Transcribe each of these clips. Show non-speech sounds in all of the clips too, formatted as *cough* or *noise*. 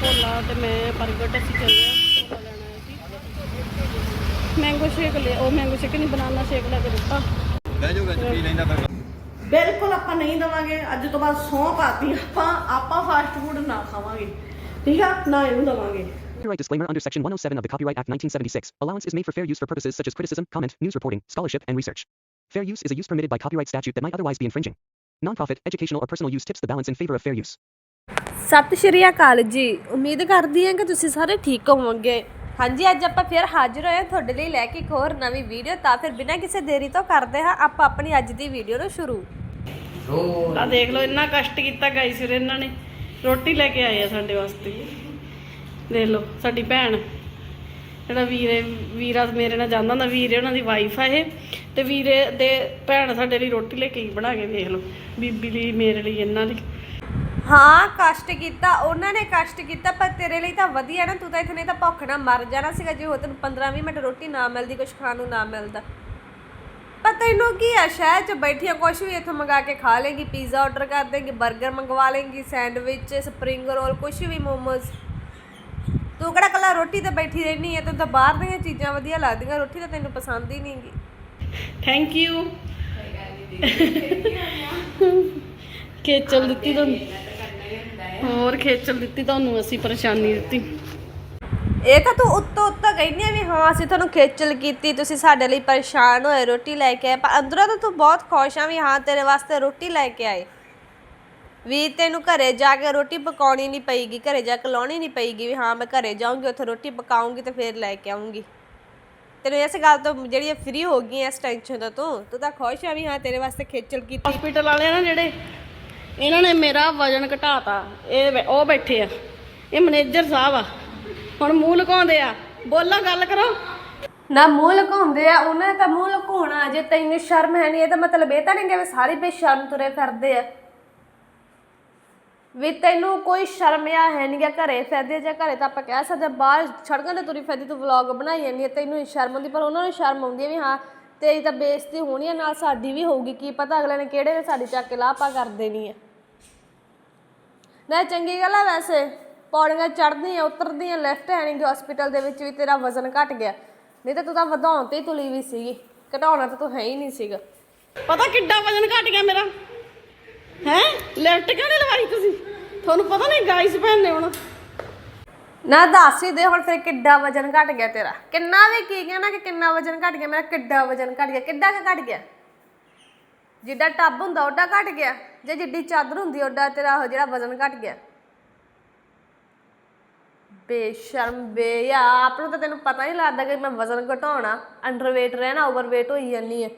ਭੋਲਾ ਤੇ ਮੈਂ ਪ੍ਰਗਟ ਅਸੀਂ ਚੱਲੇ ਆ ਭੋਲਾ ਲੈਣਾ ਹੈ ਸੀ ਮੈਂਗੋ ਸ਼ੇਕ ਲਿਆ ਉਹ ਮੈਂਗੋ ਸ਼ੇਕ ਨਹੀਂ ਬਨਾਨਾ ਸ਼ੇਕ ਲੈ ਕੇ ਦਿੱਤਾ ਬਹਿ ਜਾਓ ਵਿੱਚ ਪੀ ਲੈਂਦਾ ਫਿਰ ਬਿਲਕੁਲ ਆਪਾਂ ਨਹੀਂ ਦਵਾਂਗੇ ਅੱਜ ਤੋਂ ਬਾਅਦ ਸੌਂ ਪਾਤੀ ਆਪਾਂ ਆਪਾਂ ਫਾਸਟ ਫੂਡ ਨਾ ਖਾਵਾਂਗੇ ਠੀਕ ਆ ਨਾ ਇਹਨੂੰ ਦਵਾਂਗੇ Copyright disclaimer under Section 107 of the Copyright Act 1976. Allowance is made for fair use for purposes such as criticism, comment, news reporting, scholarship, and research. Fair use is a use permitted by copyright statute that might otherwise be infringing. Non-profit, educational, or personal use tips the balance in favor of fair use. ਸਤਿ ਸ਼੍ਰੀ ਅਕਾਲ ਜੀ। ਉਮੀਦ ਕਰਦੀ ਹਾਂ ਕਿ ਤੁਸੀਂ ਸਾਰੇ ਠੀਕ ਹੋਵੋਗੇ। ਹਾਂਜੀ ਅੱਜ ਆਪਾਂ ਫਿਰ ਹਾਜ਼ਰ ਹੋਏ ਹਾਂ ਤੁਹਾਡੇ ਲਈ ਲੈ ਕੇ ਇੱਕ ਹੋਰ ਨਵੀਂ ਵੀਡੀਓ। ਤਾਂ ਫਿਰ ਬਿਨਾਂ ਕਿਸੇ ਦੇਰੀ ਤੋਂ ਕਰਦੇ ਹਾਂ ਆਪਾਂ ਆਪਣੀ ਅੱਜ ਦੀ ਵੀਡੀਓ ਨੂੰ ਸ਼ੁਰੂ। ਆ ਦੇਖ ਲਓ ਇੰਨਾ ਕਸ਼ਟ ਕੀਤਾ ਗਾਈ ਸਿਰ ਇਹਨਾਂ ਨੇ। ਰੋਟੀ ਲੈ ਕੇ ਆਏ ਆ ਸਾਡੇ ਵਾਸਤੇ। ਦੇਖ ਲਓ ਸਾਡੀ ਭੈਣ। ਜਿਹੜਾ ਵੀਰੇ ਵੀਰਾ ਮੇਰੇ ਨਾਲ ਜਾਂਦਾ ਹੁੰਦਾ ਵੀਰੇ ਉਹਨਾਂ ਦੀ ਵਾਈਫ ਆ ਇਹ। ਤੇ ਵੀਰੇ ਦੇ ਭੈਣ ਸਾਡੇ ਲਈ ਰੋਟੀ ਲੈ ਕੇ ਬਣਾ ਕੇ ਦੇਖ ਲਓ। ਬੀਬੀ ਲਈ ਮੇਰੇ ਲਈ ਇਹਨਾਂ ਲਈ। ਹਾਂ ਕਸ਼ਟ ਕੀਤਾ ਉਹਨਾਂ ਨੇ ਕਸ਼ਟ ਕੀਤਾ ਪਰ ਤੇਰੇ ਲਈ ਤਾਂ ਵਧੀਆ ਨਾ ਤੂੰ ਤਾਂ ਇੱਥੇ ਨਹੀਂ ਤਾਂ ਭੁੱਖ ਨਾਲ ਮਰ ਜਾਣਾ ਸੀਗਾ ਜੇ ਉਹ ਤੈਨੂੰ 15-20 ਮਿੰਟ ਰੋਟੀ ਨਾ ਮਿਲਦੀ ਕੁਝ ਖਾਣ ਨੂੰ ਨਾ ਮਿਲਦਾ। ਪਰ ਤੈਨੂੰ ਕੀ ਆ ਸ਼ਹਿਰ 'ਚ ਬੈਠੀਆਂ ਕੁਝ ਵੀ ਇੱਥੋਂ ਮੰਗਾ ਕੇ ਖਾ ਲੇਗੀ ਪੀਜ਼ਾ ਆਰਡਰ ਕਰ ਦੇਂਗੀ 버ਗਰ ਮੰਗਵਾ ਲੇਗੀ ਸੈਂਡਵਿਚ ਸਪਰਿੰਗ ਰੋਲ ਕੁਝ ਵੀ ਮੋਮੋਜ਼। ਤੂੰ ਕਿਹੜਾ ਕੱਲਾ ਰੋਟੀ ਤੇ ਬੈਠੀ ਰਹਿਣੀ ਹੈ ਤੈਨੂੰ ਤਾਂ ਬਾਹਰ ਦੀਆਂ ਚੀਜ਼ਾਂ ਵਧੀਆ ਲੱਗਦੀਆਂ ਰੋਟੀ ਤਾਂ ਤੈਨੂੰ ਪਸੰਦ ਹੀ ਨਹੀਂਗੀ ਥੈਂਕ ਯੂ ਖੇਚਲ ਦਿੱਤੀ ਤੁਹਾਨੂੰ। ਹੋਰ ਖੇਚਲ ਦਿੱਤੀ ਤੁਹਾਨੂੰ ਅਸੀਂ ਪਰੇਸ਼ਾਨੀ ਦਿੱਤੀ। ਇਹ ਤਾਂ ਤੂੰ ਉੱਤੋਂ ਉੱਤੋਂ ਕਹਿੰਦੀ ਆ ਵੀ ਹਾਂ ਅਸੀਂ ਤੁਹਾਨੂੰ ਖੇਚਲ ਕੀਤੀ ਤੁਸੀਂ ਸਾਡੇ ਲਈ ਪਰੇਸ਼ਾਨ ਹੋਏ ਰੋਟੀ ਲੈ ਕੇ ਆਏ। ਪਰ ਅੰਦਰੋਂ ਤਾਂ ਤੂੰ ਬਹੁਤ ਖੁਸ਼ ਆ ਵੀ ਹਾਂ ਤੇਰੇ ਵਾਸਤੇ ਰੋਟੀ ਲੈ ਕੇ ਆਏ। ਵੀ ਤੈਨੂੰ ਘਰੇ ਜਾ ਕੇ ਰੋਟੀ ਪਕਾਉਣੀ ਨਹੀਂ ਪਈਗੀ ਘਰੇ ਜਾ ਕੇ ਲਾਉਣੀ ਨਹੀਂ ਪਈਗੀ ਵੀ ਹਾਂ ਮੈਂ ਘਰੇ ਜਾਊਂਗੀ ਉੱਥੇ ਰੋਟੀ ਪਕਾਉਂਗੀ ਤੇ ਫਿਰ ਲੈ ਕੇ ਆਉਂਗੀ ਤੈਨੂੰ ਇਸ ਗੱਲ ਤੋਂ ਜਿਹੜੀ ਫ੍ਰੀ ਹੋ ਗਈ ਐ ਇਸ ਟੈਨਸ਼ਨ ਤੋਂ ਤੂੰ ਤੂੰ ਤਾਂ ਖੁਸ਼ ਆ ਵੀ ਹਾਂ ਤੇਰੇ ਵਾਸਤੇ ਖੇਚਲ ਕੀਤੀ। ਹਸਪੀਟਲ ਵਾਲੇ ਨਾ ਜਿਹੜੇ ਇਹਨਾਂ ਨੇ ਮੇਰਾ ਵਜਨ ਘਟਾਤਾ। ਇਹ ਬੈ- ਉਹ ਬੈਠੇ ਆ। ਇਹ ਮੈਨੇਜਰ ਸਾਹਿਬ ਆ। ਹੁਣ ਮੂੰਹ ਲੁਕਾਉਂਦੇ ਆ। ਬੋਲਾਂ ਗੱਲ ਕਰੋ। ਨਾ ਮੂੰਹ ਲੁਕਾਉਂਦੇ ਆ ਉਹਨਾਂ ਨੇ ਤਾਂ ਮੂੰਹ ਲੁਕਾਉਣਾ ਜੇ ਤੈਨੂੰ ਸ਼ਰਮ ਹੈ ਨਹੀਂ ਇਹ ਤਾਂ ਮਤਲਬ ਇਹ ਤਾਂ ਨਹੀਂ ਕਿ ਵੀ ਸਾਰੇ ਬੇਸ਼ਰਮ ਤੁਰੇ ਫਿਰਦੇ ਆ। ਵੀ ਤੈਨੂੰ ਕੋਈ ਸ਼ਰਮ ਆ ਹੈ ਨਹੀਂ ਗਾ ਘਰੇ ਫਿਰਦੇ ਜਾਂ ਘਰੇ ਤਾਂ ਆਪਾਂ ਕਹਿ ਸਕਦੇ ਹਾਂ, ਬਾਹਰ ਸੜਕਾਂ ਤੇ ਤੁਰੀ ਫਿਰਦੀ ਤੂੰ ਵਲੌਗ ਬਣਾਈ ਜਾਂਦੀ ਹੈ ਤੈਨੂੰ ਸ਼ਰਮ ਆਉਂਦੀ ਪਰ ਉਹਨਾਂ ਨੂੰ ਸ਼ਰਮ ਆਉਂਦੀ ਹੈ ਵੀ ਹਾਂ ਤੇਰੀ ਤਾਂ ਬੇਇੱਜ਼ਤੀ ਹੋਣੀ ਹੈ ਨਾਲ ਸਾਡੀ ਵੀ ਹੋਊਗੀ, ਕੀ ਪਤਾ ਅਗਲੇ ਨੇ ਕਿਹੜੇ ਨੇ ਸਾਡੀ ਚੱਕ ਕੇ ਲਾਪਾ ਕਰ ਦੇਣੀ ਹੈ ਨਾ ਚੰਗੀ ਗੱਲ ਆ ਵੈਸੇ, ਪੌੜੀਆਂ ਚੜ੍ਹਦੀਆਂ, ਉਤਰਦੀਆਂ ਲੈਫਟ ਹੈਂਡਿੰਗ ਹਸਪੀਟਲ ਦੇ ਵਿੱਚ ਵੀ ਤੇਰਾ ਵਜ਼ਨ ਘਟ ਗਿਆ। ਨਹੀਂ ਤਾਂ ਤੂੰ ਤਾਂ ਵਧਾਉਣ ਤੇ ਹੀ ਤੁਲੀ ਵੀ ਸੀਗੀ, ਘਟਾਉਣਾ ਤਾਂ ਤੂੰ ਹੈ ਹੀ ਨਹੀਂ ਸੀਗਾ। ਪਤਾ ਕਿੱਡਾ ਵਜਨ ਘਟ ਗਿਆ ਮੇਰਾ? ਹੈ? ਲੈਫਟ ਕਿਉਂ ਨਹੀਂ ਲਵਾਈ ਤੁਸੀਂ? ਤੁਹਾਨੂੰ ਪਤਾ ਨਹੀਂ ਗਾਈਸ ਭੈਣ ਨੇ ਹੁਣ। ਨਾ ਦੱਸ ਹੀ ਦੇ, ਹੁਣ ਫਿਰ ਕਿੱਡਾ ਵਜ਼ਨ ਘਟ ਗਿਆ ਤੇਰਾ। ਕਿੰਨਾ ਵੀ ਕੀ ਕਹਿਣਾ ਕਿ ਕਿੰਨਾ ਵਜ਼ਨ ਘਟ ਗਿਆ, ਮੇਰਾ ਕਿੱਡਾ ਵਜ਼ਨ ਘਟ ਗਿਆ। ਕਿੱਡਾ ਕਿ ਘਟ ਗਿਆ? ਜਿੱਡਾ ਟੱਬ ਹੁੰਦਾ, ਓਡਾ ਘਟ ਗਿਆ। ਜੇ ਜਿੱਡੀ ਚਾਦਰ ਹੁੰਦੀ, ਓਡਾ ਤੇਰਾ ਉਹ ਜਿਹੜਾ ਵਜ਼ਨ ਘਟ ਗਿਆ। ਬੇਸ਼ਰਮ ਬੇ ਆਪ ਨੂੰ ਤਾਂ ਤੈਨੂੰ ਪਤਾ ਨਹੀਂ ਲੱਗਦਾ ਕਿ ਮੈਂ ਵਜ਼ਨ ਘਟਾਉਣਾ ਅੰਡਰਵੇਟ ਰਹਿਣਾ ਓਵਰਵੇਟ ਹੋਈ ਜਾਂਦੀ ਹੈ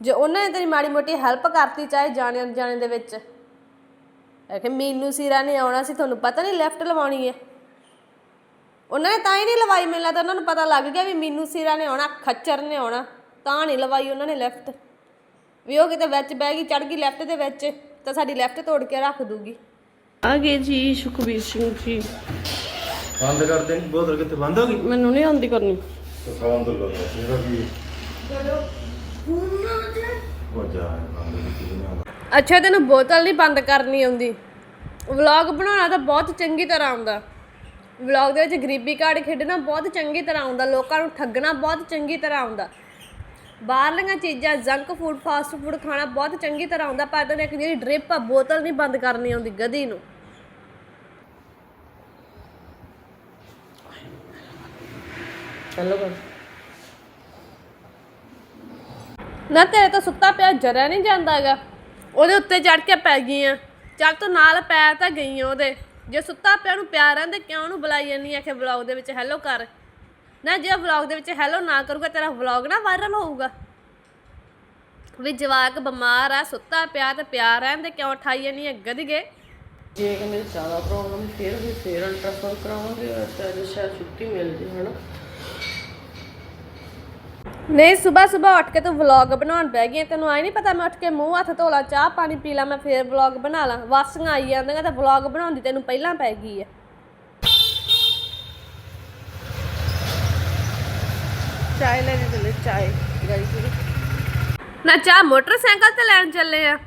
ਜੇ ਉਹਨਾਂ ਨੇ ਤੇਰੀ ਮਾੜੀ ਮੋਟੀ ਹੈਲਪ ਕਰਤੀ, ਚਾਹੇ ਜਾਣੇ ਅਣਜਾਣੇ ਦੇ ਵਿੱਚ। ਕਿ ਮੀਨੂ ਸੀਰਾ ਨੇ ਆਉਣਾ ਸੀ, ਤੁਹਾਨੂੰ ਪਤਾ ਨਹੀਂ ਲੈਫਟ ਲਵਾਉਣੀ ਹੈ ਉਹਨਾਂ ਨੇ ਤਾਂ ਹੀ ਨਹੀਂ ਲਵਾਈ ਮੈਨੂੰ ਲੱਗਦਾ ਉਹਨਾਂ ਨੂੰ ਪਤਾ ਲੱਗ ਗਿਆ ਵੀ ਮੀਨੂ ਸੀਰਾ ਨੇ ਆਉਣਾ ਖੱਚਰ ਨੇ ਆਉਣਾ ਤਾਂ ਨਹੀਂ ਲਵਾਈ ਉਹਨਾਂ ਨੇ ਲੈਫਟ ਵੀ ਉਹ ਕਿਤੇ ਵਿੱਚ ਬਹਿ ਗਈ ਚੜ ਗਈ ਲੈਫਟ ਦੇ ਵਿੱਚ ਤਾਂ ਸਾਡੀ ਲੈਫਟ ਤੋੜ ਕੇ ਰੱਖ ਦੂਗੀ। ਆ ਗਏ ਜੀ ਸੁਖਬੀਰ ਸਿੰਘ ਜੀ। ਬੰਦ ਕਰ ਦੇ ਬੋਤਲ ਕਿੱਥੇ ਬੰਦ ਹੋ ਗਈ? ਮੈਨੂੰ ਨਹੀਂ ਆਉਂਦੀ ਕਰਨੀ। ਬੰਦ ਕਰ ਦੋ ਇਹਦਾ ਕੀ ਹੋ? ਜਾ ਬੰਦ ਕੀਤੀ ਨਹੀਂ ਆਉਂਦਾ। ਅੱਛਾ ਤੈਨੂੰ ਬੋਤਲ ਨਹੀਂ ਬੰਦ ਕਰਨੀ ਆਉਂਦੀ। ਵਲੌਗ ਬਣਾਉਣਾ ਤਾਂ ਬਹੁਤ ਚੰਗੀ ਤਰ੍ਹਾਂ ਆਉਂਦਾ। ਵਲੌਗ ਦੇ ਵਿੱਚ ਗਰੀਬੀ ਕਾਰਡ ਖੇਡਣਾ ਬਹੁਤ ਚੰਗੀ ਤਰ੍ਹਾਂ ਆਉਂਦਾ ਲੋਕਾਂ ਨੂੰ ਠੱਗਣਾ ਬਹੁਤ ਚੰਗੀ ਤਰ੍ਹਾਂ ਆਉਂਦਾ। ਬਾਹਰਲੀਆਂ ਚੀਜ਼ਾਂ ਜੰਕ ਫੂਡ ਫਾਸਟ ਫੂਡ ਖਾਣਾ ਬਹੁਤ ਚੰਗੀ ਤਰ੍ਹਾਂ ਆਉਂਦਾ ਪਰ ਤੈਨੂੰ ਇੱਕ ਜਿਹੜੀ ਡ੍ਰਿਪ ਆ ਬੋਤਲ ਨਹੀਂ ਬੰਦ ਕਰਨੀ ਆਉਂਦੀ ਗਧੀ ਨੂੰ। ਚਲੋ ਨਾ ਤੇਰੇ ਤਾਂ ਸੁੱਤਾ ਪਿਆ ਜਰਿਆ ਨਹੀਂ ਜਾਂਦਾ ਹੈਗਾ। ਉਹਦੇ ਉੱਤੇ ਚੜ ਕੇ ਪੈ ਗਈ ਆ ਚੱਲ ਤੂੰ ਨਾਲ ਪੈ ਤਾਂ ਗਈ ਆ ਉਹਦੇ। ਜੇ ਸੁੱਤਾ ਪਿਆ ਨੂੰ ਪਿਆਰ ਰਹਿੰਦੇ, ਕਿਉਂ ਉਹਨੂੰ ਬੁਲਾਈ ਜਾਂਦੀ ਆ ਕਿ ਵਲੌਗ ਦੇ ਵਿੱਚ ਹੈਲੋ ਕਰ? ਨਾ ਜੇ ਵਲੌਗ ਦੇ ਵਿੱਚ ਹੈਲੋ ਨਾ ਕਰੂਗਾ, ਤੇਰਾ ਵਲੌਗ ਨਾ ਵਾਇਰਲ ਹੋਊਗਾ। ਵੀ ਜਵਾਕ ਬਿਮਾਰ ਆ, ਸੁੱਤਾ ਪਿਆ ਤੇ ਪਿਆਰ ਰਹਿੰਦੇ, ਕਿਉਂ ਠਾਈ ਜਾਂਦੀ ਆ ਗਧੀਏ? ਜੇ ਕਹਿੰਦੇ ਜ਼ਿਆਦਾ ਪ੍ਰੋਬਲਮ ਫਿਰ ਵੀ ਫੇਰ ਅਲਟਰਾਸਾਊਂਡ ਕਰਾਵਾਂਗੇ, ਤਾਂ ਸ਼ਾਇਦ ਛੁੱਟੀ ਮਿਲ ਜੇ, ਹਨਾ? ਨਹੀਂ ਸਵੇਰ ਸਵੇਰ ਉੱਠ ਕੇ ਤੂੰ ਵਲੌਗ ਬਣਾਉਣ ਬਹਿ ਗਈ। ਤੈਨੂੰ ਆਈ ਨਹੀਂ ਪਤਾ ਮੈਂ ਉੱਠ ਕੇ ਮੂੰਹ ਹੱਥ ਧੋ ਲਾ ਚਾਹ ਪਾਣੀ ਪੀ ਲਾ ਮੈਂ ਫੇਰ ਵਲੌਗ ਬਣਾ ਲਾਂ। ਵਾਸੀਆਂ ਆਈ ਜਾਂਦੀਆਂ ਤੇ ਵਲੌਗ ਬਣਾਉਣ ਦੀ ਤੈਨੂੰ ਪਹਿਲਾਂ ਪੈ ਗਈ ਹੈ ਚਲੇ ਨਾ ਚਾਹ ਮੋਟਰਸਾਈਕਲ ਤੇ ਲੈਣ ਚੱਲੇ ਆ।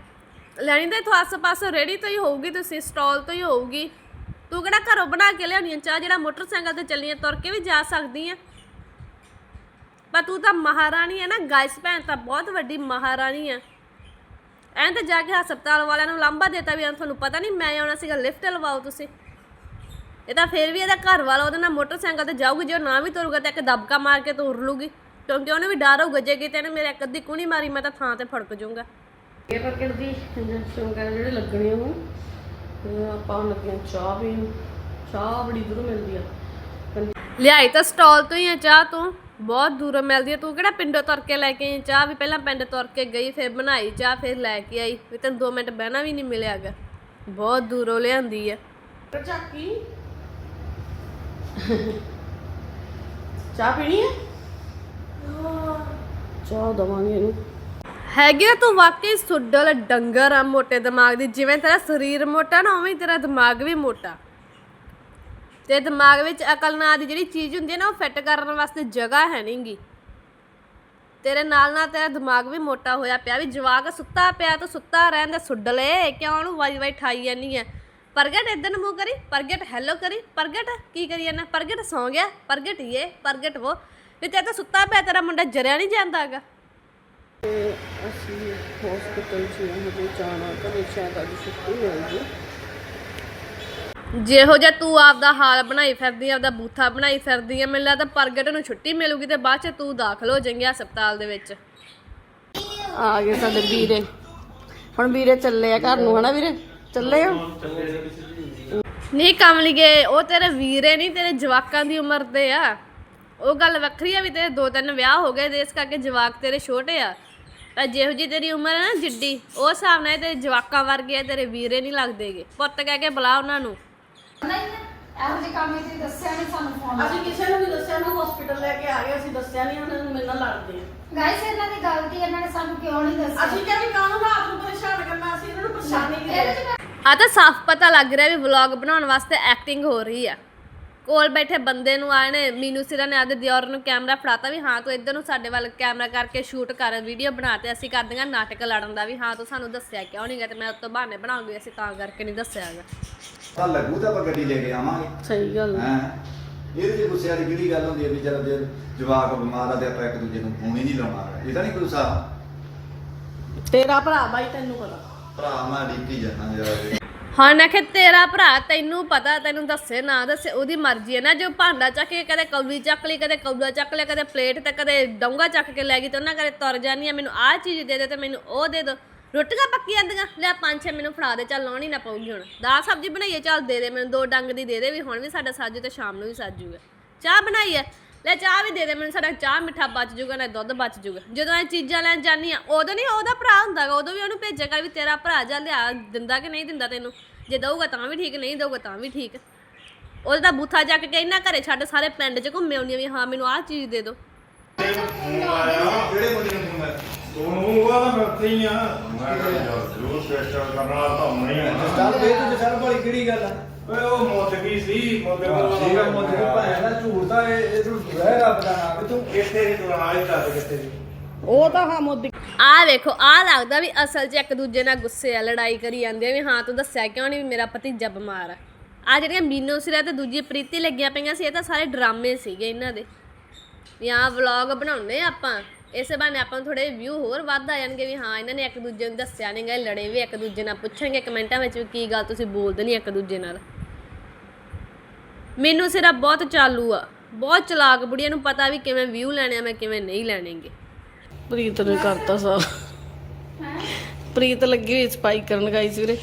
ਲੈਣੀ ਤਾਂ ਇਥੋਂ ਆਸ ਪਾਸੋਂ ਰੇੜੀ ਤੋਂ ਹੀ ਹੋਊਗੀ ਤੁਸੀਂ ਸਟਾਲ ਤੋਂ ਹੀ ਹੋਊਗੀ। ਤੂੰ ਕਿਹੜਾ ਘਰੋਂ ਬਣਾ ਕੇ ਲਿਆਉਣੀ ਆ ਚਾਹ? ਜਿਹੜਾ ਮੋਟਰਸਾਈਕਲ ਤੇ ਚੱਲੀਆਂ ਤੁਰ ਕੇ ਵੀ ਜਾ ਸਕਦੀ ਆ। ਪਰ ਤੂੰ ਤਾਂ ਮਹਾਰਾਣੀ ਹੈ ਨਾ ਗਾਇਸ ਭੈਣ ਤਾਂ ਬਹੁਤ ਵੱਡੀ ਮਹਾਰਾਣੀ ਆ ਐਂ ਤਾਂ ਜਾ ਕੇ ਹਸਪਤਾਲ ਵਾਲਿਆਂ ਨੂੰ ਲਾਂਭਾ ਦੇਤਾ ਵੀ ਐਂ ਤੁਹਾਨੂੰ ਪਤਾ ਨਹੀਂ ਮੈਂ ਆਉਣਾ ਸੀਗਾ ਲਿਫਟ ਲਵਾਓ ਤੁਸੀਂ। ਇਹ ਤਾਂ ਫੇਰ ਵੀ ਇਹਦਾ ਘਰ ਵਾਲਾ ਉਹਦੇ ਨਾਲ ਮੋਟਰਸਾਈਕਲ ਤੇ ਜਾਊਗੀ ਜੇ ਉਹ ਨਾ ਵੀ ਤੁਰੂਗਾ ਤਾਂ ਇੱਕ ਦਬਕਾ ਮਾਰ ਕੇ ਤੁਰ ਲੂਗੀ। ਕਿਉਂਕਿ ਉਹਨੂੰ ਵੀ ਡਰ ਹੋਊਗਾ ਜੇ ਕਿਤੇ ਨੇ ਮੇਰੇ ਇੱਕ ਅੱਧੀ ਕੁਣੀ ਮਾਰੀ ਮੈਂ ਤਾਂ ਥਾਂ ਤੇ ਫੜਕ ਜਾਊਂਗਾ। ਇਹ ਪੈਕਟ ਦੀ ਇੰਜੈਕਸ਼ਨ ਵਗੈਰਾ ਜਿਹੜੇ ਲੱਗਣੇ ਉਹ ਆਪਾਂ ਹੁਣ ਲੱਗੇ ਹਾਂ ਚਾਹ ਪੀਣ। ਚਾਹ ਬੜੀ ਦੂਰੋਂ ਮਿਲਦੀ ਆ। ਲਿਆਈ ਤਾਂ ਸਟਾਲ ਤੋਂ ਹੀ ਆ ਚਾਹ ਤੂੰ। ਬਹੁਤ ਦੂਰੋਂ ਮਿਲਦੀ ਆ। ਤੂੰ ਕਿਹੜਾ ਪਿੰਡੋਂ ਤੁਰ ਕੇ ਲੈ ਕੇ ਆਈ? ਚਾਹ ਵੀ ਪਹਿਲਾਂ ਪਿੰਡ ਤੁਰ ਕੇ ਗਈ ਫਿਰ ਬਣਾਈ ਚਾਹ ਫਿਰ ਲੈ ਕੇ ਆਈ। ਵੀ ਤੈਨੂੰ 2 ਮਿੰਟ ਬਹਿਣਾ ਵੀ ਨਹੀਂ ਮਿਲਿਆਗਾ ਬਹੁਤ ਦੂਰੋਂ ਲਿਆਂਦੀ ਆ। ਚਾਕੀ ਚਾਹ ਪੀਣੀ ਹੈ। ਚਾਹ ਦਵਾਂਗੇ ਇਹਨੂੰ। ਹੈਗੀ ਆ ਤੂੰ ਵਾਕਈ ਸੁੱਡਲ ਡੰਗਰ ਆ ਮੋਟੇ ਦਿਮਾਗ ਦੀ। ਜਿਵੇਂ ਤੇਰਾ ਸਰੀਰ ਮੋਟਾ ਨਾ ਉਵੇਂ ਹੀ ਤੇਰਾ ਦਿਮਾਗ ਵੀ ਮੋਟਾ। ਤੇ ਦਿਮਾਗ ਵਿੱਚ ਅਕਲ ਨਾਂ ਦੀ ਜਿਹੜੀ ਚੀਜ਼ ਹੁੰਦੀ ਹੈ ਨਾ, ਉਹ ਫਿੱਟ ਕਰਨ ਵਾਸਤੇ ਜਗ੍ਹਾ ਹੈ ਨਹੀਂਗੀ ਤੇਰੇ ਨਾਲ ਨਾਲ ਤੇਰਾ ਦਿਮਾਗ ਵੀ ਮੋਟਾ ਹੋਇਆ ਪਿਆ, ਵੀ ਜਵਾਕ ਸੁੱਤਾ ਪਿਆ ਤਾਂ ਸੁੱਤਾ ਰਹਿੰਦਾ ਸੁੱਡਲੇ ਕਿਉਂ ਉਹਨੂੰ ਵਾਈ ਵਾਈ ਠਾਈ ਜਾਨੀ ਆ ਪ੍ਰਗਟ ਇਦਾਂ ਨੂੰ ਮੂੰਹ ਕਰੀ, ਪ੍ਰਗਟ ਹੈਲੋ ਕਰੀ, ਪ੍ਰਗਟ ਕੀ ਕਰੀ ਜਾਂਦਾ? ਪ੍ਰਗਟ ਸੌਂ ਗਿਆ, ਪ੍ਰਗਟ ਇਹ ਪ੍ਰਗਟ ਉਹ ਵੀ ਤੇ ਤਾਂ ਸੁੱਤਾ ਪਿਆ, ਤੇਰਾ ਮੁੰਡਾ ਜਰਿਆ ਨਹੀਂ ਜਾਂਦਾਗਾ ਅਸੀਂ ਹਸਪੀਟਲ 'ਚ ਹਜੇ ਜਾਣਾ ਤਾਂ ਸ਼ਾਇਦ ਅੱਜ ਛੁੱਟੀ ਮਿਲ ਜਿਹੋ ਜਿਹਾ ਤੂੰ ਆਪਦਾ ਹਾਲ ਬਣਾਈ ਫਿਰਦੀ ਆ ਆਪਦਾ ਬੂਥਾ ਬਣਾਈ ਫਿਰਦੀ ਆ ਮੈਨੂੰ ਲੱਗਦਾ ਪ੍ਰਗਟ ਨੂੰ ਛੁੱਟੀ ਮਿਲੂਗੀ ਤੇ ਬਾਅਦ ਚ ਤੂੰ ਦਾਖਲ ਹੋ ਜਾਏਂਗੀ ਹਸਪਤਾਲ ਦੇ ਵਿੱਚ। ਆ ਗਏ ਸਾਡੇ ਵੀਰੇ। ਹੁਣ ਵੀਰੇ ਚੱਲੇ ਆ ਘਰ ਨੂੰ ਹਨਾ ਵੀਰੇ? ਚੱਲੇ ਹੋ ਨਹੀਂ ਕਮਲੀਏ ਉਹ ਤੇਰੇ ਵੀਰੇ ਨਹੀਂ ਤੇਰੇ ਜਵਾਕਾਂ ਦੀ ਉਮਰ ਦੇ ਆ। ਉਹ ਗੱਲ ਵੱਖਰੀ ਆ ਵੀ ਤੇਰੇ ਦੋ ਤਿੰਨ ਵਿਆਹ ਹੋ ਗਏ ਤੇ ਇਸ ਕਰਕੇ ਜਵਾਕ ਤੇਰੇ ਛੋਟੇ ਆ। ਪਰ ਜਿਹੋ ਜੀ ਤੇਰੀ ਉਮਰ ਹੈ ਨਾ ਜਿੱਡੀ ਉਹ ਹਿਸਾਬ ਨਾਲ ਤੇਰੇ ਜਵਾਕਾਂ ਵਰਗੇ ਆ ਤੇਰੇ ਵੀਰੇ ਨਹੀਂ ਲੱਗਦੇਗੇ। ਪੁੱਤ ਕਹਿ ਕੇ ਬੁਲਾ ਉਹਨਾਂ ਨੂੰ। ਇਹੋ ਜਿਹੇ ਕੰਮ ਤੇ ਦੱਸਿਆ ਨਹੀਂ ਸਾਨੂੰ ਫੋਨ ਅਸੀਂ ਕਿਸੇ ਨੂੰ ਵੀ ਦੱਸਿਆ ਨਾ ਹਸਪੀਟਲ ਲੈ ਕੇ ਆ ਗਏ ਅਸੀਂ ਦੱਸਿਆ ਨਹੀਂ ਉਹਨਾਂ ਨੂੰ ਮੇਰੇ ਨਾਲ ਲੜਦੇ ਆ। ਗਾਇਸ ਇਹਨਾਂ ਦੀ ਗਲਤੀ ਇਹਨਾਂ ਨੇ ਸਾਨੂੰ ਕਿਉਂ ਨਹੀਂ ਦੱਸਿਆ? ਅਸੀਂ ਕਿਹਾ ਵੀ ਕਾਹਨੂੰ ਰਾਤ ਨੂੰ ਪਰੇਸ਼ਾਨ ਕਰਨਾ ਅਸੀਂ ਇਹਨਾਂ ਨੂੰ ਪਰੇਸ਼ਾਨ ਨਹੀਂ ਇਹਦੇ ਕੀਤਾ ਚ ਆ ਤਾਂ ਸਾਫ਼ ਪਤਾ ਲੱਗ ਰਿਹਾ ਵੀ ਵਲੌਗ ਬਣਾਉਣ ਵਾਸਤੇ ਐਕਟਿੰਗ ਹੋ ਰਹੀ ਆ। ਕੋਲ ਬੈਠੇ ਬੰਦੇ ਨੂੰ ਆਏ ਨੇ ਮੀਨੂ ਸਿਰਾ ਨੇ ਆਦੇ ਦਿਓਰ ਨੂੰ ਕੈਮਰਾ ਫੜਾਤਾ ਵੀ ਹਾਂ ਤੂੰ ਇੱਧਰ ਨੂੰ ਸਾਡੇ ਵੱਲ ਕੈਮਰਾ ਕਰਕੇ ਸ਼ੂਟ ਕਰ ਵੀਡੀਓ ਬਣਾ ਤੇ ਅਸੀਂ ਕਰ ਨਾਟਕ ਲੜਨ ਦਾ ਵੀ ਹਾਂ ਤੂੰ ਸਾਨੂੰ ਦੱਸਿਆ ਕਿਉਂ ਨਹੀਂ ਗਾ ਤੇ ਮੈਂ ਉਸ ਤੋਂ ਬਹਾਨੇ ਬਣਾਉਂਗੀ ਅਸੀਂ ਤਾਂ ਕਰਕੇ ਨਹੀਂ ਦੱਸਿਆਗਾ ਤਾਂ ਲੱਗੂ ਤਾਂ ਆਪਾਂ ਗੱਡੀ ਲੈ ਕੇ ਆਵਾਂਗੇ। ਸਹੀ ਗੱਲ ਹੈ? ਇਹਦੇ ਚ ਗੁੱਸੇ ਵਾਲੀ ਕਿਹੜੀ ਗੱਲ ਹੁੰਦੀ ਹੈ ਵੀ ਜਦ ਜੇ ਜਵਾਕ ਬਿਮਾਰ ਆ ਤੇ ਆਪਾਂ ਇੱਕ ਦੂਜੇ ਨੂੰ ਫੋਨ ਹੀ ਨਹੀਂ ਲਾਉਣਾ ਇਹ ਤਾਂ ਨਹੀਂ ਕੋਈ ਹਿਸਾਬ? ਤੇਰਾ ਭਰਾ ਬਾਈ ਤੈਨੂੰ ਪਤਾ। ਭਰਾ ਮੈਂ ਡੀਪੀ ਜਾਣਾ ਜਰਾ ਹਾਂ ਨਾ ਕਿ ਤੇਰਾ ਭਰਾ ਤੈਨੂੰ ਪਤਾ, ਤੈਨੂੰ ਦੱਸੇ ਨਾ ਦੱਸੇ, ਉਹਦੀ ਮਰਜ਼ੀ ਹੈ ਨਾ, ਜੋ ਭਾਂਡਾ ਚੱਕ ਕੇ ਕਦੇ ਕੌਲੀ ਚੱਕ ਲਈ, ਕਦੇ ਕੌਲਾ ਚੱਕ ਲਿਆ, ਕਦੇ ਪਲੇਟ ਤੇ ਕਦੇ ਡੋਂਗਾ ਚੱਕ ਕੇ ਲੈ ਗਈ ਤੇ ਉਹਨਾਂ ਕਦੇ ਤੁਰ ਜਾਨੀ ਆ ਮੈਨੂੰ ਆਹ ਚੀਜ਼ ਦੇ ਦੇ ਤੇ ਮੈਨੂੰ ਉਹ ਦੇ ਦੋ। ਰੋਟੀਆਂ ਪੱਕੀ ਜਾਂਦੀਆਂ ਲੈ ਪੰਜ ਛੇ ਮੈਨੂੰ ਫੜਾ ਦੇ, ਚੱਲ ਲਾਉਣੀ ਨਾ ਪਊਗੀ ਹੁਣ। ਦਾਲ ਸਬਜ਼ੀ ਬਣਾਈਏ, ਚੱਲ ਦੇ ਦੇ ਮੈਨੂੰ ਦੋ ਡੰਗ ਦੀ ਦੇ ਦੇ ਵੀ, ਹੁਣ ਵੀ ਸਾਡਾ ਸਾਜੂ ਤੇ ਸ਼ਾਮ ਨੂੰ ਵੀ ਸਾਜੂਗਾ ਚਾਹ ਬਣਾਈ ਹੈ? ਲੈ ਚਾਹ ਵੀ ਦੇ ਦੇ ਮੈਨੂੰ ਸਾਡਾ ਚਾਹ ਮਿੱਠਾ ਬਚ ਜੂਗਾ ਨਾ ਦੁੱਧ ਬਚ ਜੂਗਾ। ਜਦੋਂ ਇਹ ਚੀਜ਼ਾਂ ਲੈਣ ਜਾਨੀ ਆ ਉਦੋਂ ਨਹੀਂ ਉਹਦਾ ਭਰਾ ਹੁੰਦਾਗਾ ਉਦੋਂ ਵੀ ਉਹਨੂੰ ਭੇਜਿਆ ਕਰ ਵੀ ਤੇਰਾ ਭਰਾ ਜਾ ਲਿਆ ਦਿੰਦਾ ਕਿ ਨਹੀਂ ਦਿੰਦਾ ਤੈਨੂੰ? ਜੇ ਦਊਗਾ ਤਾਂ ਵੀ ਠੀਕ ਨਹੀਂ ਦਊਗਾ ਤਾਂ ਵੀ ਠੀਕ। ਉਹਦਾ ਤਾਂ ਬੂਥਾ ਚੱਕ ਕੇ ਇਹਨਾਂ ਘਰੇ ਛੱਡ ਸਾਰੇ ਪਿੰਡ 'ਚ ਘੁੰਮੇ ਆਉਂਦੀ ਆ ਵੀ ਹਾਂ ਮੈਨੂੰ ਆਹ ਚੀਜ਼ ਦੇ ਦਿਓ। ਕਿਹੜੇ ਮੁੰਡੇ ਨੂੰ ਫੋਨ ਲਾਇਆ ਉਹਨੂੰ ਉਹ ਤਾਂ ਮੈਂ ਉੱਥੇ ਹੀ ਆ ਮੈਂ ਕਿਹਾ ਯਾਰ ਜ਼ਰੂਰ ਸਪੈਸ਼ਲ ਕਰਨ ਵਾਲਾ ਤਾਂ ਨਹੀਂ ਹੈ ਚੱਲ ਵੇ ਤੂੰ ਚੱਲ ਵਾਲੀ ਕਿਹੜੀ ਗੱਲ ਆ। ਓਏ ਉਹ ਮੁੱਤ ਗਈ ਸੀ? ਮੁੱਤ ਸੀਗਾ ਮੁੱਤ ਕੇ ਭਾਇਆ ਦਾ ਝੂਠ ਤਾਂ ਇਹ ਇਹ ਤੂੰ ਰਹਿ ਰੱਬ ਦਾ ਨਾਮ। ਤੂੰ ਕਿੱਥੇ ਸੀ? ਤੂੰ ਆਈ ਦੱਸ ਕਿੱਥੇ ਸੀ? ਉਹ ਤਾਂ ਹਾਂ ਮੋਦੀ ਆਹ ਵੇਖੋ ਆਹ ਲੱਗਦਾ ਵੀ ਅਸਲ 'ਚ ਇੱਕ ਦੂਜੇ ਨਾਲ ਗੁੱਸੇ ਆ ਲੜਾਈ ਕਰੀ ਜਾਂਦੇ ਆ ਵੀ ਹਾਂ ਤੂੰ ਦੱਸਿਆ ਕਿਉਂ ਨਹੀਂ ਵੀ ਮੇਰਾ ਭਤੀਜਾ ਬਿਮਾਰ ਆ? ਆ ਜਿਹੜੀਆਂ ਮੀਨੋ ਸਿਰਾ ਤੇ ਦੂਜੀ ਪ੍ਰੀਤੀ ਲੱਗੀਆਂ ਪਈਆਂ ਸੀ ਇਹ ਤਾਂ ਸਾਰੇ ਡਰਾਮੇ ਸੀਗੇ ਇਹਨਾਂ ਦੇ। ਵੀ ਆਹ ਵਲੌਗ ਬਣਾਉਣੇ ਆਪਾਂ। ਇਸੇ ਬਹਾਨੇ ਆਪਾਂ ਨੂੰ ਥੋੜੇ ਵਿਊ ਹੋਰ ਵੱਧ ਆ ਜਾਣਗੇ ਵੀ ਹਾਂ ਇਹਨਾਂ ਨੇ ਇੱਕ ਦੂਜੇ ਨੂੰ ਦੱਸਿਆ ਨਹੀਂ ਗਏ ਲੜੇ ਵੀ ਇੱਕ ਦੂਜੇ ਨਾਲ ਪੁੱਛਣਗੇ ਕਮੈਂਟਾਂ ਵਿੱਚ ਵੀ ਕੀ ਗੱਲ ਤੁਸੀਂ ਬੋਲਦੇ ਨਹੀਂ ਇੱਕ ਦੂਜੇ ਨਾਲ। ਮੈਨੂੰ ਸਿਰਾ ਬਹੁਤ ਚਾਲੂ ਆ। ਬਹੁਤ ਚਲਾਕ ਬੁੜੀਆਂ ਨੂੰ ਪਤਾ ਵੀ ਕਿਵੇਂ ਵਿਊ ਲੈਣੇ ਆ ਮੈਂ ਕਿਵੇਂ ਨਹੀਂ ਲੈਣੇਗੇ। ਪ੍ਰੀਤ ਨੇ ਕਰਤਾ ਸਾ ਪ੍ਰੀਤ ਲੱਗੀ ਹੋਈ ਸਪਾਈ ਕਰਨ ਗਈ ਸੀ ਵੀਰੇ।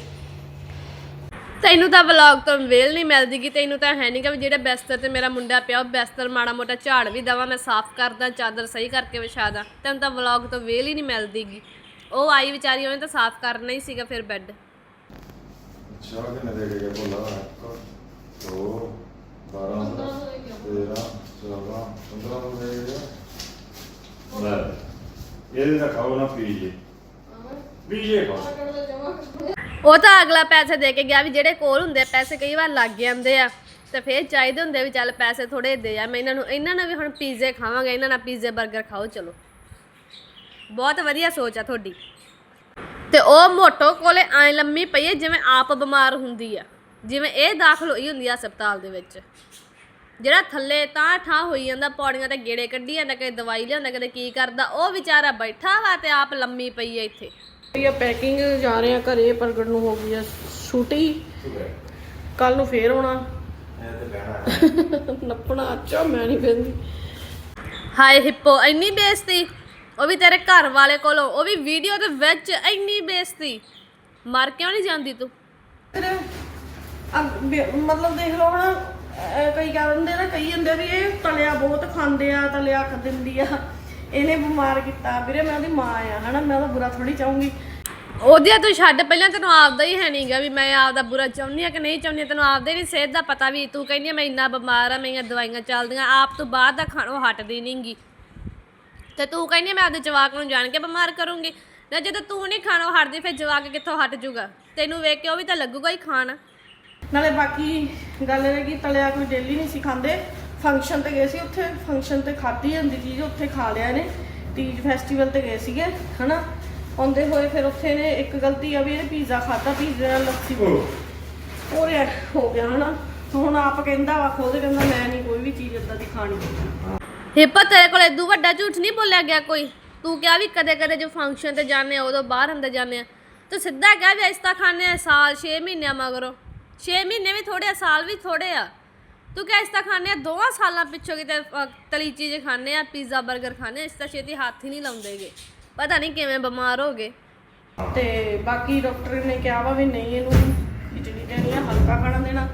ਤੈਨੂੰ ਤਾਂ ਵਲੌਗ ਤੋਂ ਵੇਲ ਨਹੀਂ ਮਿਲਦੀ ਕਿ ਤੈਨੂੰ ਤਾਂ ਹੈ ਨਹੀਂ ਕਿ ਜਿਹੜੇ ਬਿਸਤਰ ਤੇ ਮੇਰਾ ਮੁੰਡਾ ਪਿਆ ਉਹ ਬਿਸਤਰ ਮਾੜਾ ਮੋਟਾ ਝਾੜ ਵੀ ਦਵਾਂ ਮੈਂ ਸਾਫ਼ ਕਰਦਾ ਚਾਦਰ ਸਹੀ ਕਰਕੇ ਵਿਛਾ ਦਾਂ। ਤੈਨੂੰ ਤਾਂ ਵਲੌਗ ਤੋਂ ਵੇਲ ਹੀ ਨਹੀਂ ਮਿਲਦੀਗੀ ਉਹ ਆਈ ਵਿਚਾਰੀ ਉਹਨੇ ਤਾਂ ਸਾਫ਼ ਕਰਨਾ ਹੀ ਸੀਗਾ ਫਿਰ ਬੈੱਡ ਚਾਹ ਕਿੰਨੇ ਦੇ ਗਏ ਬੋਲਾ ਦੋ। 12 13 14 15 ਦੇ ਗਏ ਲੈ ਇਹਦੇ ਦਾ ਖਾਓ ਨਾ ਪੀਜੇ ਪੀਜੇ ਖਾਓ। ਉਹ ਤਾਂ ਅਗਲਾ ਪੈਸੇ ਦੇ ਕੇ ਗਿਆ ਵੀ ਜਿਹੜੇ ਕੋਲ ਹੁੰਦੇ ਆ, ਪੈਸੇ ਕਈ ਵਾਰ ਲੱਗ ਜਾਂਦੇ ਆ। ਤੇ ਫਿਰ ਚਾਹੀਦੇ ਹੁੰਦੇ ਆ ਵੀ ਚੱਲ ਪੈਸੇ ਥੋੜੇ ਦੇ ਆ। ਮੈਂ ਇਹਨਾਂ ਨੂੰ ਇਹਨਾਂ ਨਾਲ ਵੀ ਹੁਣ ਪੀਜ਼ੇ ਖਾਵਾਂਗੇ ਇਹਨਾਂ ਨਾਲ ਪੀਜ਼ੇ 버ਗਰ ਖਾਓ ਚਲੋ। ਬਹੁਤ ਵਧੀਆ ਸੋਚ ਆ ਤੁਹਾਡੀ। ਤੇ ਉਹ ਮੋਟੋ ਕੋਲੇ ਐ ਲੰਮੀ ਪਈ ਹੈ ਜਿਵੇਂ ਆਪ ਬਿਮਾਰ ਹੁੰਦੀ ਆ। ਜਿਵੇਂ ਇਹ ਦਾਖਲ ਹੋਈ ਹੁੰਦੀ ਆ ਹਸਪਤਾਲ ਦੇ ਵਿੱਚ। ਜਿਹੜਾ ਥੱਲੇ ਤਾਂ ਠਾਂ ਹੋਈ ਜਾਂਦਾ ਪੌੜੀਆਂ ਤੇ ਗੇੜੇ ਕੱਢੀ ਜਾਂਦਾ ਕਦੇ ਦਵਾਈ ਲਿਆਉਂਦਾ ਕਦੇ ਕੀ ਕਰਦਾ ਉਹ ਵਿਚਾਰਾ ਬੈਠਾ ਵਾ ਤੇ ਆਪ ਲੰਮੀ ਪਈ ਐ ਇੱਥੇ। ਇਹ ਪੈਕਿੰਗ ਜਾ ਰਹੇ ਆ ਘਰੇ ਪ੍ਰਗਟ ਨੂੰ ਹੋ ਗਈ ਆ ਛੁੱਟੀ। ਕੱਲ ਨੂੰ ਫੇਰ ਆਉਣਾ। *laughs* ਨੱਪਣਾ ਅੱਛਾ ਮੈਂ ਨਹੀਂ ਪੈਂਦੀ ਹਾਏ ਹਿੱਪੋ ਇੰਨੀ ਬੇਇੱਜ਼ਤੀ। ਉਹ ਵੀ ਤੇਰੇ ਘਰ ਵਾਲੇ ਕੋਲੋਂ ਉਹ ਵੀ ਵੀਡੀਓ ਦੇ ਵਿੱਚ ਇੰਨੀ ਬੇਇੱਜ਼ਤੀ। ਮਰ ਕਿਉਂ ਨਹੀਂ ਜਾਂਦੀ ਤੂੰ? ਫਿਰ ਅਬ ਮਤਲਬ ਦੇਖ ਲਓ ਹੁਣ ਅਹ ਕਈ ਕਹਿ ਦਿੰਦੇ ਨਾ, ਕਈ ਹੁੰਦੇ ਵੀ ਇਹ ਤਲਿਆ ਬਹੁਤ ਖਾਂਦੇ ਆ, ਤਲਿਆ ਖ ਦਿੰਦੀ ਆ। ਇਹਨੇ ਬਿਮਾਰ ਕੀਤਾ। ਵੀਰੇ, ਮੈਂ ਉਹਦੀ ਮਾਂ ਆ, ਹਨਾ, ਮੈਂ ਉਹਦਾ ਬੁਰਾ ਥੋੜੀ ਚਾਹੂੰਗੀ। ਉਹਦੀਆਂ ਤੂੰ ਛੱਡ, ਪਹਿਲਾਂ ਤੈਨੂੰ ਆਪਦਾ ਹੀ ਹੈ ਨਹੀਂਗਾ ਵੀ ਮੈਂ ਆਪਦਾ ਬੁਰਾ ਚਾਹੁੰਦੀ ਆ ਕਿ ਨਹੀਂ ਚਾਹੁੰਦੀ ਤੈਨੂੰ ਆਪਦੇ ਨਹੀਂ ਸਿਹਤ ਦਾ ਪਤਾ ਵੀ, ਤੂੰ ਕਹਿੰਦੀ ਆ ਮੈਂ ਇੰਨਾ ਬਿਮਾਰ ਆ ਮੇਰੀਆਂ ਦਵਾਈਆਂ ਚੱਲਦੀਆਂ, ਆਪ ਤੋਂ ਬਾਹਰ ਦਾ ਖਾਣੋਂ ਹਟਦੀ ਨਹੀਂਗੀ ਤੇ ਤੂੰ ਕਹਿੰਦੀ ਆ ਮੈਂ ਆਪਦੇ ਜਵਾਕ ਨੂੰ ਜਾਣ ਕੇ ਬਿਮਾਰ ਕਰੂੰਗੀ। ਨਾ ਜਦੋਂ ਤੂੰ ਨਹੀਂ ਖਾਣੋਂ ਹਟਦੀ, ਫਿਰ ਜਵਾਕ ਕਿੱਥੋਂ ਹਟ ਜੂਗਾ? ਤੈਨੂੰ ਵੇਖ ਕੇ ਉਹ ਵੀ ਤਾਂ ਲੱਗੂਗਾ ਹੀ ਖਾਣ। ਨਾਲੇ ਬਾਕੀ ਗੱਲ ਇਹ ਹੈ ਕਿ ਤਲਿਆ ਕੋਈ ਡੇਲੀ ਨਹੀਂ ਸੀ ਖਾਂਦੇ। ਫੰਕਸ਼ਨ ਤੇ ਗਏ ਸੀ ਉੱਥੇ। ਫੰਕਸ਼ਨ ਤੇ ਖਾਧੀ ਜਾਂਦੀ ਚੀਜ਼ ਉੱਥੇ ਖਾ ਲਿਆ ਇਹਨੇ। ਤੀਜ ਫੈਸਟੀਵਲ ਤੇ ਗਏ ਸੀਗੇ ਹਨਾ? ਆਉਂਦੇ ਹੋਏ ਫਿਰ ਉੱਥੇ ਨੇ ਇੱਕ ਗਲਤੀ ਆ ਵੀ ਇਹਨੇ ਪੀਜ਼ਾ ਖਾਧਾ ਪੀਜ਼ੇ ਨਾਲ ਲੱਸੀ। ਉਹ ਰਿਐ ਹੋ ਗਿਆ ਹਨਾ? ਹੁਣ ਆਪ ਕਹਿੰਦਾ ਵਾ ਖੁਦ ਕਹਿੰਦਾ ਮੈਂ ਨਹੀਂ ਕੋਈ ਵੀ ਚੀਜ਼ ਏਦਾਂ ਦੀ ਖਾਣੀ। ਹਿੱਪਾ ਤੇਰੇ ਕੋਲ ਇਦੂ ਵੱਡਾ ਝੂਠ ਨਹੀਂ ਬੋਲਿਆ ਗਿਆ ਕੋਈ? ਤੂੰ ਕਿਹਾ ਵੀ ਕਦੇ ਕਦੇ ਜੋ ਫੰਕਸ਼ਨ ਤੇ ਜਾਂਦੇ ਆ ਉਦੋਂ ਬਾਹਰ ਅੰਦਰ ਜਾਂਦੇ ਆ। ਤੂੰ ਸਿੱਧਾ ਕਿਹਾ ਵੀ ਅਸੀਂ ਤਾਂ ਖਾਂਦੇ ਆ ਸਾਲ 6 ਮਹੀਨਿਆਂ ਮਗਰੋਂ। 6 ਮਹੀਨੇ ਵੀ ਥੋੜੇ ਆ ਸਾਲ ਵੀ ਥੋੜੇ ਆ। ਤੂੰ ਕਿਹਾ ਅਸੀਂ ਤਾਂ ਖਾਂਦੇ ਆ ਦੋਵਾਂ ਸਾਲਾਂ ਪਿੱਛੋਂ ਕਿਤੇ ਤਲੀ ਚੀਜ਼ ਖਾਂਦੇ ਆ ਪੀਜ਼ਾ 버ਗਰ ਖਾਂਦੇ ਆ ਅਸੀਂ ਤਾਂ ਛੇਤੀ ਹੱਥ ਹੀ ਨਹੀਂ ਲਾਉਂਦੇਗੇ। ਪਤਾ ਨਹੀਂ ਕਿਵੇਂ ਬਿਮਾਰ ਹੋ ਗਏ। ਤੇ ਬਾਕੀ ਡਾਕਟਰ ਨੇ ਕਿਹਾ ਵਾ ਵੀ ਨਹੀਂ ਇਹਨੂੰ ਖਿਚੜੀ ਦੇਣੀ ਆ ਹਲਕਾ ਖਾਣਾ ਦੇਣਾ।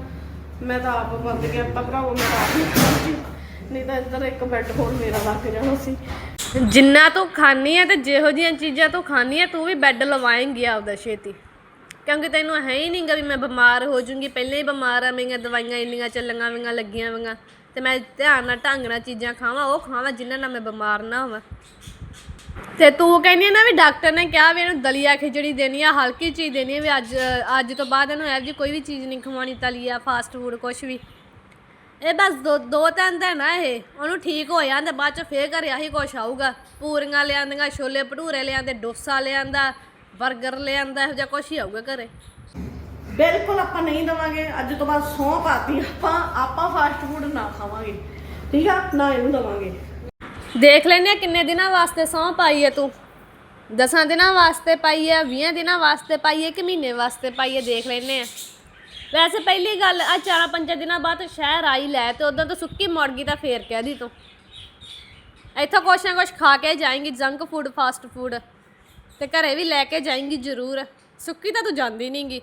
ਮੈਂ ਤਾਂ ਆਪ ਬੰਦ ਗਿਆ ਤਾਂ ਭਰਾਵੋ ਮੈਂ ਤਾਂ ਆਪ ਨਹੀਂ ਨਹੀਂ ਤਾਂ ਇੱਧਰ ਇੱਕ ਬੈੱਡ ਹੋਰ ਮੇਰਾ ਲੱਗ ਜਾਣਾ ਸੀ। ਜਿੰਨਾ ਤੂੰ ਖਾਣੀ ਆ ਤੇ ਜਿਹੋ ਜਿਹੀਆਂ ਚੀਜ਼ਾਂ ਤੂੰ ਖਾਣੀ ਆ ਤੂੰ ਵੀ ਬੈੱਡ ਲਵਾਏਂਗੀ ਆਪਦਾ ਛੇਤੀ। ਕਿਉਂਕਿ ਤੈਨੂੰ ਹੈ ਹੀ ਨਹੀਂਗਾ ਵੀ ਮੈਂ ਬਿਮਾਰ ਹੋ ਜੂੰਗੀ। ਪਹਿਲਾਂ ਹੀ ਬਿਮਾਰ ਆ ਮੇਰੀਆਂ ਦਵਾਈਆਂ ਇੰਨੀਆਂ ਚੱਲੀਆਂ ਵੀਆਂ, ਲੱਗੀਆਂ ਵੀਆਂ। ਤੇ ਮੈਂ ਧਿਆਨ ਨਾਲ ਢੰਗ ਨਾਲ ਚੀਜ਼ਾਂ ਖਾਵਾਂ, ਉਹ ਖਾਵਾਂ ਜਿਨ੍ਹਾਂ ਨਾਲ ਮੈਂ ਬਿਮਾਰ ਨਾ ਹੋਵਾਂ। ਤੇ ਤੂੰ ਕਹਿੰਦੀ ਨਾ ਵੀ ਡਾਕਟਰ ਨੇ ਕਿਹਾ ਵੀ ਇਹਨੂੰ ਦਲੀਆ ਖਿਚੜੀ ਦੇਣੀ ਆ, ਹਲਕੀ ਚੀਜ਼ ਦੇਣੀ ਆ ਵੀ ਅੱਜ ਅੱਜ ਤੋਂ ਬਾਅਦ ਇਹਨੂੰ ਇਹੋ ਜਿਹੀ ਕੋਈ ਵੀ ਚੀਜ਼ ਨਹੀਂ ਖਵਾਉਣੀ ਤਲੀਆ ਫਾਸਟ ਫੂਡ ਕੁਝ ਵੀ। ਇਹ ਬਸ ਦੋ ਦੋ ਤਿੰਨ ਦਿਨ ਆ ਇਹ। ਉਹਨੂੰ ਠੀਕ ਹੋ ਜਾਂਦਾ, ਬਾਅਦ ਚ ਫੇਰ ਘਰੇ ਆਹੀ ਕੁਛ ਆਊਗਾ। ਪੂਰੀਆਂ ਲਿਆਂਦੀਆਂ, ਛੋਲੇ ਭਟੂਰੇ ਲਿਆਂਦੇ, ਡੋਸਾ ਲਿਆਂਦਾ 버ਗਰ ਲਿਆਂਦਾ ਇਹੋ ਜਿਹਾ ਕੁਛ ਹੀ ਆਊਗਾ ਘਰੇ। ਬਿਲਕੁਲ ਆਪਾਂ ਨਹੀਂ ਦਵਾਂਗੇ। ਅੱਜ ਤੋਂ ਬਾਅਦ ਸੌਂ ਪਾਤੀ ਆਪਾਂ ਆਪਾਂ ਫਾਸਟ ਫੂਡ ਨਾ ਖਾਵਾਂਗੇ। ਠੀਕ ਆ? ਨਾ ਇਹਨੂੰ ਦਵਾਂਗੇ। ਦੇਖ ਲੈਨੇ ਆ ਕਿੰਨੇ ਦਿਨਾਂ ਵਾਸਤੇ ਸਹੁੰ ਪਾਈ ਹੈ ਤੂੰ। ਦਸਾਂ ਦਿਨਾਂ ਵਾਸਤੇ ਪਾਈ ਹੈ 20 ਦਿਨਾਂ ਵਾਸਤੇ ਪਾਈ ਹੈ ਕਿ ਮਹੀਨੇ ਵਾਸਤੇ ਪਾਈ ਹੈ ਦੇਖ ਲੈਨੇ ਆ। ਵੈਸੇ ਪਹਿਲੀ ਗੱਲ ਆ ਚਾਰਾਂ ਪੰਜਾਂ ਦਿਨਾਂ ਬਾਅਦ ਸ਼ਹਿਰ ਆਈ ਲੈ ਤੇ ਉਦੋਂ ਤਾਂ ਸੁੱਕੀ ਮੁੜ ਗਈ ਤਾਂ ਫੇਰ ਕਹਿ ਦੀ ਤੂੰ। ਇੱਥੋਂ ਕੁਛ ਨਾ ਕੁਛ ਖਾ ਕੇ ਜਾਏਂਗੀ ਜੰਕ ਫੂਡ ਫਾਸਟ ਫੂਡ ਤੇ ਘਰੇ ਵੀ ਲੈ ਕੇ ਜਾਏਂਗੀ ਜ਼ਰੂਰ। ਸੁੱਕੀ ਤਾਂ ਤੂੰ ਜਾਂਦੀ ਨਹੀਂਗੀ।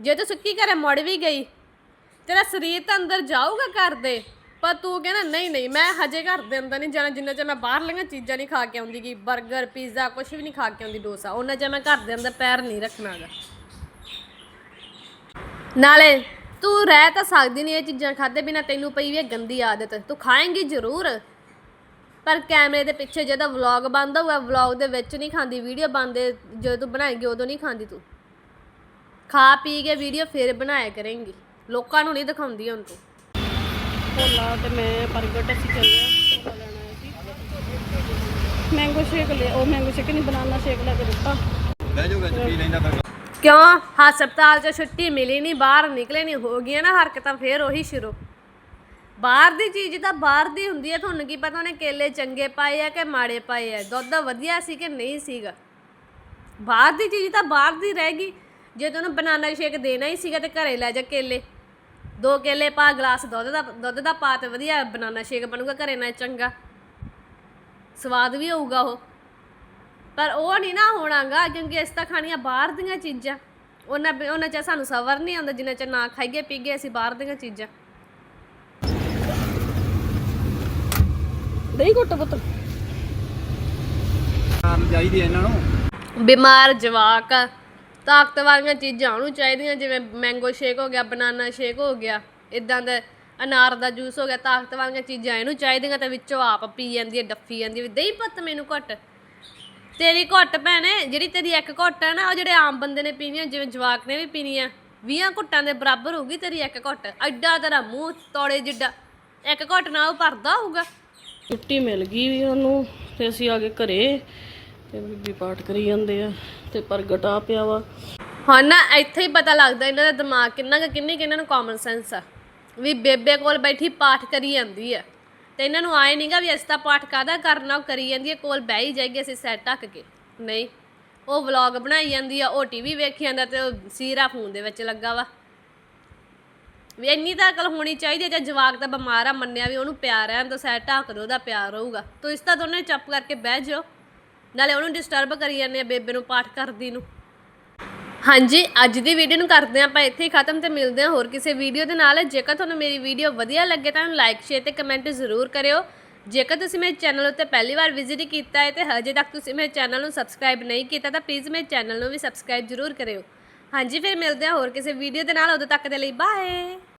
ਜੇ ਤੂੰ ਸੁੱਕੀ ਘਰੇ ਮੁੜ ਵੀ ਗਈ, ਤੇਰਾ ਸਰੀਰ ਤਾਂ ਅੰਦਰ ਜਾਊਗਾ ਘਰ ਦੇ। ਪਰ ਤੂੰ ਕਹਿੰਦਾ, ਨਹੀਂ ਨਹੀਂ, ਮੈਂ ਹਜੇ ਘਰ ਦੇ ਅੰਦਰ ਨਹੀਂ ਜਾਣਾ, ਜਿੰਨਾ ਚਿਰ ਮੈਂ ਬਾਹਰਲੀਆਂ ਚੀਜ਼ਾਂ ਨਹੀਂ ਖਾ ਕੇ ਆਉਂਦੀ ਕਿ 버ਗਰ ਪੀਜ਼ਾ ਕੁਝ ਵੀ ਨਹੀਂ ਖਾ ਕੇ ਆਉਂਦੀ, ਡੋਸਾ ਉਹਨਾਂ ਚਿਰ ਮੈਂ ਘਰ ਦੇ ਅੰਦਰ ਪੈਰ ਨਹੀਂ ਰੱਖਣਾਗਾ। ਨਾਲੇ ਤੂੰ ਰਹਿ ਤਾਂ ਸਕਦੀ ਨਹੀਂ ਇਹ ਚੀਜ਼ਾਂ ਖਾਦੇ ਬਿਨਾ, ਤੈਨੂੰ ਪਈ ਵੀ ਇਹ ਗੰਦੀ ਆਦਤ। ਤੂੰ ਖਾਏਂਗੀ ਜ਼ਰੂਰ। ਪਰ ਕੈਮਰੇ ਦੇ ਪਿੱਛੇ ਜਦੋਂ ਵਲੌਗ ਬੰਦ ਹੋਊਗਾ ਵਲੌਗ ਦੇ ਵਿੱਚ ਨਹੀਂ ਖਾਂਦੀ ਵੀਡੀਓ ਬੰਦ ਜਦੋਂ ਤੂੰ ਬਣਾਏਂਗੀ ਉਦੋਂ ਨਹੀਂ ਖਾਂਦੀ ਤੂੰ। ਖਾ ਪੀ ਕੇ ਵੀਡੀਓ ਫੇਰ ਬਣਾਇਆ ਕਰੇਂਗੀ ਲੋਕਾਂ ਨੂੰ ਨਹੀਂ ਦਿਖਾਉਂਦੀ ਹੁਣ ਤੂੰ। ਭੋਲਾ ਤੇ ਮੈਂ ਪ੍ਰਗਟ ਅਸੀਂ ਚੱਲੇ ਆ ਭੋਲਾ ਲੈਣਾ ਹੈ ਸੀ। ਮੈਂਗੋ ਸ਼ੇਕ ਲਿਆ ਉਹ ਮੈਂਗੋ ਸ਼ੇਕ ਨਹੀਂ ਬਨਾਨਾ ਸ਼ੇਕ ਲੈ ਕੇ ਦਿੱਤਾ। ਬਹਿ ਜਾਊਗਾ ਜੀ ਪੀ ਲੈਂਦਾ ਫਿਰ। ਕਿਉਂ? ਹਸਪਤਾਲ 'ਚ ਛੁੱਟੀ ਮਿਲੀ ਨਹੀਂ ਬਾਹਰ ਨਿਕਲੇ ਨਹੀਂ ਹੋ ਗਈਆਂ ਨਾ ਹਰਕਤਾਂ ਫੇਰ ਉਹੀ ਸ਼ੁਰੂ। ਬਾਹਰ ਦੀ ਚੀਜ਼ ਤਾਂ ਬਾਹਰ ਦੀ ਹੁੰਦੀ ਹੈ, ਤੁਹਾਨੂੰ ਕੀ ਪਤਾ ਉਹਨੇ ਕੇਲੇ ਚੰਗੇ ਪਾਏ ਆ ਕਿ ਮਾੜੇ ਪਾਏ ਆ, ਦੁੱਧ ਵਧੀਆ ਸੀ ਕਿ ਨਹੀਂ ਸੀਗਾ। ਬਾਹਰ ਦੀ ਚੀਜ਼ ਤਾਂ ਬਾਹਰ ਦੀ ਰਹਿ ਗਈ, ਜੇ ਤੈਨੂੰ ਬਨਾਨਾ ਸ਼ੇਕ ਦੇਣਾ ਹੀ ਸੀਗਾ ਤੇ ਘਰੇ ਲੈ ਜਾ ਕੇਲੇ। ਦੋ ਕੇਲੇ ਪਾ, ਗਲਾਸ ਦੁੱਧ ਦਾ ਦੁੱਧ ਦਾ ਪਾ ਤੇ ਵਧੀਆ ਬਨਾਨਾ ਸ਼ੇਕ ਬਣੂਗਾ, ਘਰੇ ਨਾਲ ਚੰਗਾ। ਸਵਾਦ ਵੀ ਹੋਊਗਾ ਉਹ। ਪਰ ਉਹ ਨਹੀਂ ਨਾ ਹੋਣਾਗਾ, ਕਿਉਂਕਿ ਅਸੀਂ ਤਾਂ ਖਾਣੀਆਂ ਬਾਹਰ ਦੀਆਂ ਚੀਜ਼ਾਂ। ਉਹਨਾਂ ਉਹਨਾਂ ਚ ਸਾਨੂੰ ਸਬਰ ਨਹੀਂ ਆਉਂਦਾ, ਜਿੰਨਾ ਚ ਨਾ ਖਾਈਏ ਪੀਗੇ ਅਸੀਂ ਬਾਹਰ ਦੀਆਂ ਚੀਜ਼ਾਂ। ਦਹੀਂ ਘੁੱਟ ਪੁੱਤ। ਨਾਲ ਚਾਹੀਦੀ ਹੈ ਇਹਨਾਂ ਨੂੰ। ਬਿਮਾਰ ਜਵਾਕ ਆ, ਤਾਕਤ ਵਾਲੀਆਂ ਚੀਜ਼ਾਂ ਉਹਨੂੰ ਚਾਹੀਦੀਆਂ ਜਿਵੇਂ ਮੈਂਗੋ ਸ਼ੇਕ ਹੋ ਗਿਆ ਬਨਾਨਾ ਸ਼ੇਕ ਹੋ ਗਿਆ ਇਦਾਂ ਦਾ ਅਨਾਰ ਦਾ ਜੂਸ ਹੋ ਗਿਆ ਤਾਕਤ ਵਾਲੀਆਂ ਚੀਜ਼ਾਂ ਇਹਨੂੰ ਚਾਹੀਦੀਆਂ ਤੇ ਵਿੱਚੋਂ ਆਪ ਪੀ ਜਾਂਦੀ ਹੈ ਡੱਫੀ ਜਾਂਦੀ ਹੈ ਦਹੀਂ ਪੁੱਤ ਮੈਨੂੰ ਘੁੱਟ। ਤੇਰੀ ਘੁੱਟ ਭੈਣੇ ਜਿਹੜੀ ਤੇਰੀ ਇੱਕ ਘੁੱਟ ਹੈ ਨਾ ਉਹ ਜਿਹੜੇ ਆਮ ਬੰਦੇ ਨੇ ਪੀਣੀ ਆ ਜਿਵੇਂ ਜਵਾਕ ਨੇ ਵੀ ਪੀਣੀ ਆ 20 ਘੁੱਟਾਂ ਦੇ ਬਰਾਬਰ ਹੋਊਗੀ ਤੇਰੀ ਇੱਕ ਘੁੱਟ। ਐਡਾ ਤੇਰਾ ਮੂੰਹ ਤੋੜੇ ਜਿੱਡਾ। ਇੱਕ ਘੁੱਟ ਨਾਲ ਉਹ ਭਰਦਾ ਹੋਊਗਾ। ਛੁੱਟੀ ਮਿਲ ਗਈ ਵੀ ਉਹਨੂੰ ਤੇ ਅਸੀਂ ਆ ਗਏ ਘਰੇ ਤੇ ਬੀਬੀ ਪਾਠ ਕਰੀ ਜਾਂਦੇ ਆ ਤੇ ਪ੍ਰਗਟ ਆ ਪਿਆ ਵਾ। ਹੁਣ ਨਾ, ਇੱਥੇ ਹੀ ਪਤਾ ਲੱਗਦਾ ਇਹਨਾਂ ਦਾ ਦਿਮਾਗ ਕਿੰਨਾ ਕੁ ਕਿੰਨੀ ਕਿ ਇਹਨਾਂ ਨੂੰ ਕਾਮਨ ਸੈਂਸ ਆ। ਵੀ ਬੇਬੇ ਕੋਲ ਬੈਠੀ ਪਾਠ ਕਰੀ ਜਾਂਦੀ ਆ। ਤੇ ਇਹਨਾਂ ਨੂੰ ਆਏ ਨਹੀਂਗਾ ਵੀ ਅਸੀਂ ਤਾਂ ਪਾਠ ਕਾਹਦਾ ਕਰਨਾ, ਉਹ ਕਰੀ ਜਾਂਦੀ ਹੈ ਕੋਲ ਬਹਿ ਹੀ ਜਾਏਗੀ, ਅਸੀਂ ਸੈੱਟ ਢੱਕ ਕੇ। ਨਹੀਂ, ਉਹ ਵਲੌਗ ਬਣਾਈ ਜਾਂਦੀ ਆ, ਉਹ ਟੀਵੀ ਵੇਖੀ ਜਾਂਦਾ ਤੇ ਉਹ ਸੀਰਾ ਫੋਨ ਦੇ ਵਿੱਚ ਲੱਗਾ ਵਾ। ਵੀ ਇੰਨੀ ਤਾਂ ਅਕਲ ਹੋਣੀ ਚਾਹੀਦੀ ਹੈ, ਜੇ ਜਵਾਕ ਤਾਂ ਬਿਮਾਰ ਆ, ਮੰਨਿਆ ਵੀ ਉਹਨੂੰ ਪਿਆਰ ਹੈ ਤਾਂ ਸਹਿ ਢੱਕ ਦੋ, ਉਹਦਾ ਪਿਆਰ ਰਹੂਗਾ। ਤੁਸੀਂ ਤਾਂ ਦੋਨੇ ਚੱਪ ਕਰਕੇ ਬਹਿ ਜਾਓ। ਨਾਲੇ ਉਹਨੂੰ ਡਿਸਟਰਬ ਕਰੀ ਜਾਂਦੇ ਆ ਬੇਬੇ ਨੂੰ, ਪਾਠ ਕਰਦੀ ਨੂੰ। ਹਾਂਜੀ, ਅੱਜ ਦੀ ਵੀਡੀਓ ਨੂੰ ਕਰਦੇ ਹਾਂ ਆਪਾਂ ਇੱਥੇ ਹੀ ਖਤਮ ਤੇ ਮਿਲਦੇ ਹਾਂ ਹੋਰ ਕਿਸੇ ਵੀਡੀਓ ਦੇ ਨਾਲ। ਜੇਕਰ ਤੁਹਾਨੂੰ ਮੇਰੀ ਵੀਡੀਓ ਵਧੀਆ ਲੱਗੇ ਤਾਂ ਲਾਈਕ ਸ਼ੇਅਰ ਤੇ ਕਮੈਂਟ ਜ਼ਰੂਰ ਕਰਿਓ। ਜੇਕਰ ਤੁਸੀਂ ਮੇਰੇ ਚੈਨਲ ਉੱਤੇ ਪਹਿਲੀ ਵਾਰ ਵਿਜ਼ਿਟ ਕੀਤਾ ਹੈ ਤੇ ਹਜੇ ਤੱਕ ਤੁਸੀਂ ਮੇਰੇ ਚੈਨਲ ਨੂੰ ਸਬਸਕ੍ਰਾਈਬ ਨਹੀਂ ਕੀਤਾ ਤਾਂ ਪਲੀਜ਼ ਮੇਰੇ ਚੈਨਲ ਨੂੰ ਵੀ ਸਬਸਕ੍ਰਾਈਬ ਜ਼ਰੂਰ ਕਰਿਓ। ਹਾਂਜੀ ਫਿਰ ਮਿਲਦੇ ਹਾਂ ਹੋਰ ਕਿਸੇ ਵੀਡੀਓ ਦੇ ਨਾਲ ਉਦੋਂ ਤੱਕ ਦੇ ਲਈ ਬਾਏ